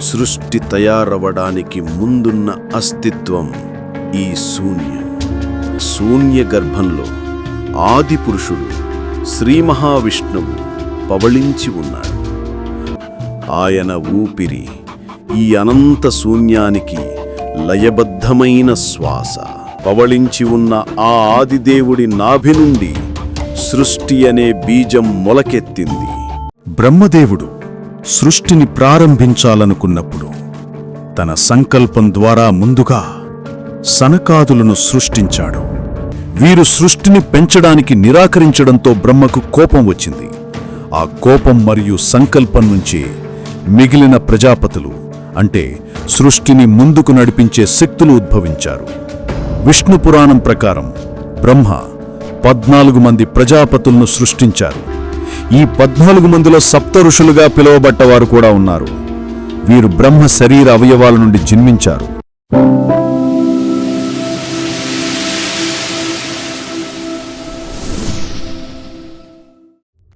సృష్టి తయారవడానికి ముందున్న అస్తిత్వం ఈ శూన్యం. శూన్య గర్భంలో ఆది పురుషుడు శ్రీ మహావిష్ణువు పవళించి ఉన్నాడు. ఆయన ఊపిరి ఈ అనంత శూన్యానికి లయబద్ధమైన శ్వాస. పవళించి ఉన్న ఆ ఆదిదేవుడి నాభి నుండి సృష్టి అనే బీజం మొలకెత్తింది. బ్రహ్మదేవుడు సృష్టిని ప్రారంభించాలనుకున్నప్పుడు తన సంకల్పం ద్వారా ముందుగా సనకాదులను సృష్టించాడు. వీరు సృష్టిని పెంచడానికి నిరాకరించడంతో బ్రహ్మకు కోపం వచ్చింది. ఆ కోపం మరియు సంకల్పం నుంచి మిగిలిన ప్రజాపతులు అంటే సృష్టిని ముందుకు నడిపించే శక్తులు ఉద్భవించారు. విష్ణు పురాణం ప్రకారం బ్రహ్మ పద్నాలుగు మంది ప్రజాపతులను సృష్టించారు. ఈ పద్నాలుగు మందిలో సప్త ఋషులుగా పిలువబట్టవారు కూడా ఉన్నారు. వీరు బ్రహ్మ శరీర అవయవాల నుండి జన్మించారు.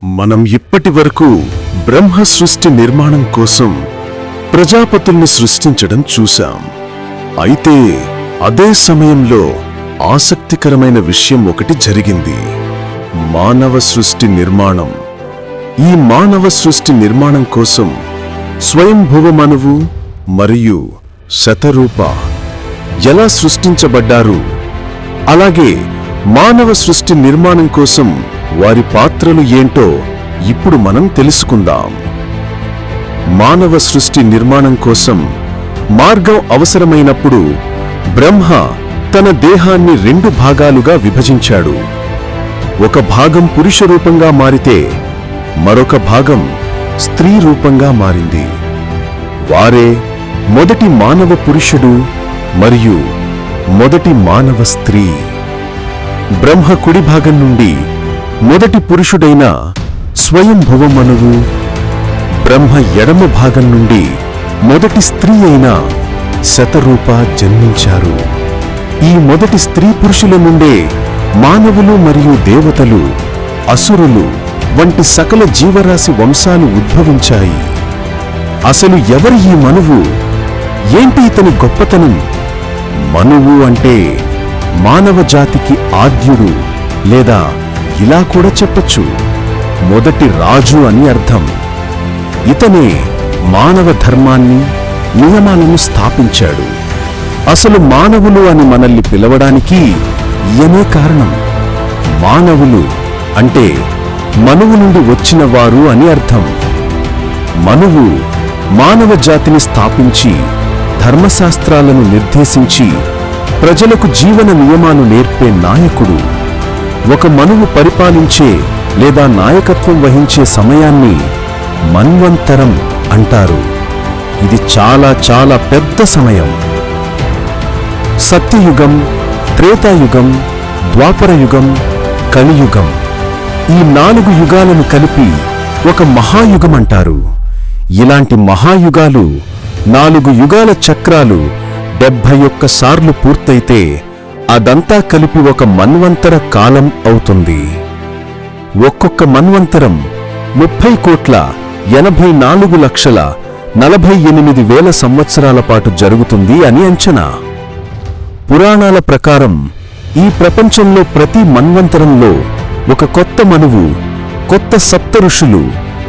మనం ఇప్పటి వరకు బ్రహ్మ సృష్టి నిర్మాణం కోసం ప్రజాపతుల్ని సృష్టించడం చూశాం. అయితే అదే సమయంలో ఆసక్తికరమైన విషయం ఒకటి జరిగింది. మానవ సృష్టి నిర్మాణం. ఈ మానవ సృష్టి నిర్మాణం కోసం స్వయంభువమనువు మరియు శతరూప ఎలా సృష్టించబడ్డారు? అలాగే మానవ సృష్టి నిర్మాణం కోసం వారి పాత్రలు ఏంటో ఇప్పుడు మనం తెలుసుకుందాం. మానవ సృష్టి నిర్మాణం కోసం మార్గం అవసరమైనప్పుడు బ్రహ్మ తన దేహాన్ని రెండు భాగాలుగా విభజించాడు. ఒక భాగం పురుష రూపంగా మారితే మరొక భాగం స్త్రీ రూపంగా మారింది. వారే మొదటి మానవ పురుషుడు మరియు మొదటి మానవ స్త్రీ. బ్రహ్మ కుడి భాగం నుండి మొదటి పురుషుడైన స్వయంభువ మనువు బ్రహ్మ ఎడమ భాగం నుండి మొదటి స్త్రీ అయిన శతరూప జన్మించారు. ఈ మొదటి స్త్రీ పురుషుల నుండే మానవులు మరియు దేవతలు అసురులు వంటి సకల జీవరాశి వంశాలు ఉద్భవించాయి. అసలు ఎవరి ఈ మనువు? ఏంటి ఇతని గొప్పతనం? మనువు అంటే మానవ జాతికి ఆద్యుడు లేదా ఇలా కూడా చెప్పొచ్చు. మొదటి రాజు అని అర్థం. ఇతనే మానవ ధర్మాన్ని నియమాలను స్థాపించాడు. అసలు మానవులు అని మనల్ని పిలవడానికి ఈయనే కారణం. మానవులు అంటే మనువు నుండి వచ్చిన వారు అని అర్థం. మనువు మానవ జాతిని స్థాపించి ధర్మశాస్త్రాలను నిర్దేశించి ప్రజలకు జీవన నియమాలు నేర్పే నాయకుడు. ఒక మనువు పరిపాలించే లేదా నాయకత్వం వహించే సమయాన్ని మన్వంతరం అంటారు. ఇది చాలా చాలా పెద్ద సమయం. సత్యయుగం త్రేతాయుగం ద్వాపరయుగం కలియుగం. ఈ నాలుగు యుగాలను కలిపి ఒక మహాయుగం అంటారు ఇలాంటి మహాయుగాలు నాలుగు యుగాల చక్రాలు డెబ్భై ఒక్క సార్లు పూర్తయితే అదంతా కలిపి ఒక మన్వంతర కాలం అవుతుంది. ఒక్కొక్క మన్వంతరం ముప్పై కోట్ల ఎనభై నాలుగు లక్షల నలభై ఎనిమిది వేల సంవత్సరాల పాటు జరుగుతుంది అని అంచనా. పురాణాల ప్రకారం ఈ ప్రపంచంలో ప్రతి మన్వంతరంలో ఒక కొత్త మనువు కొత్త సప్త ఋషులు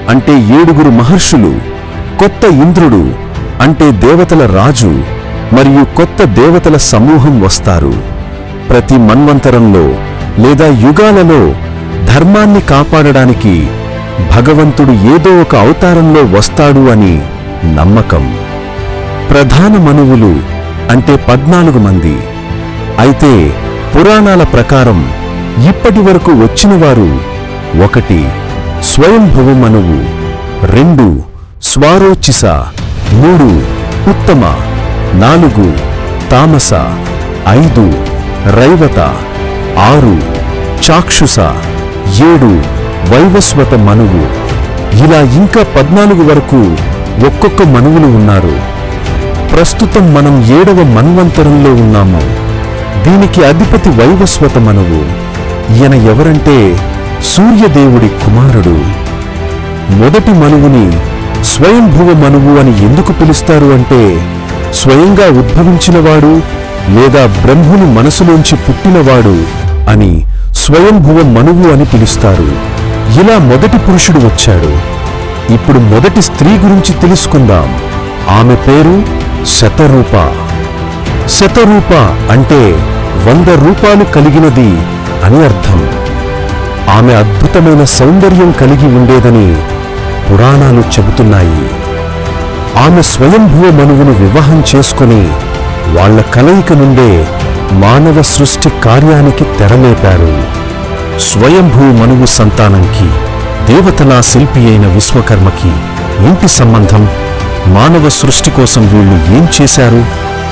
అంటే ఏడుగురు మహర్షులు కొత్త ఇంద్రుడు అంటే దేవతల రాజు మరియు కొత్త దేవతల సమూహం వస్తారు. ప్రతి మన్వంతరంలో లేదా యుగాలలో ధర్మాన్ని కాపాడడానికి భగవంతుడు ఏదో ఒక అవతారంలో వస్తాడు అని నమ్మకం. ప్రధాన మనువులు అంటే పద్నాలుగు మంది. అయితే పురాణాల ప్రకారం ఇప్పటి వరకు వచ్చినవారు ఒకటి స్వయంభవమనువు రెండు స్వారోచిస మూడు ఉత్తమ నాలుగు తామస ఐదు రైవత ఆరు చాక్షుస ఏడు వైవస్వత మనువు. ఇలా ఇంకా పద్నాలుగు వరకు ఒక్కొక్క మనువులు ఉన్నారు. ప్రస్తుతం మనం ఏడవ మన్వంతరంలో ఉన్నాము. దీనికి అధిపతి వైవస్వత మనువు. ఈయన ఎవరంటే సూర్యదేవుడి కుమారుడు. మొదటి మనువుని స్వయంభువ మనువు అని ఎందుకు పిలుస్తారు అంటే స్వయంగా ఉద్భవించినవాడు లేదా బ్రహ్ముని మనసులోంచి పుట్టినవాడు అని స్వయంభువ మనువు అని పిలుస్తారు. ఇలా మొదటి పురుషుడు వచ్చాడు. ఇప్పుడు మొదటి స్త్రీ గురించి తెలుసుకుందాం. ఆమె పేరు శతరూప. శతరూప అంటే వంద రూపాలు కలిగినది అని అర్థం ఆమె అద్భుతమైన సౌందర్యం కలిగి ఉండేదని పురాణాలు చెబుతున్నాయి. ఆమె స్వయంభువ మనువును వివాహం చేసుకుని వాళ్ళ కలయిక నుండే మానవ సృష్టి కార్యానికి తెరలేపారు. స్వయంభూ మనువు సంతానంకి దేవతలా శిల్పి అయిన విశ్వకర్మకి ఇంటి సంబంధం మానవ సృష్టి కోసం వీళ్ళు ఏం చేశారు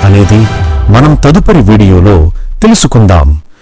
అనేది మనం తదుపరి వీడియోలో తెలుసుకుందాం.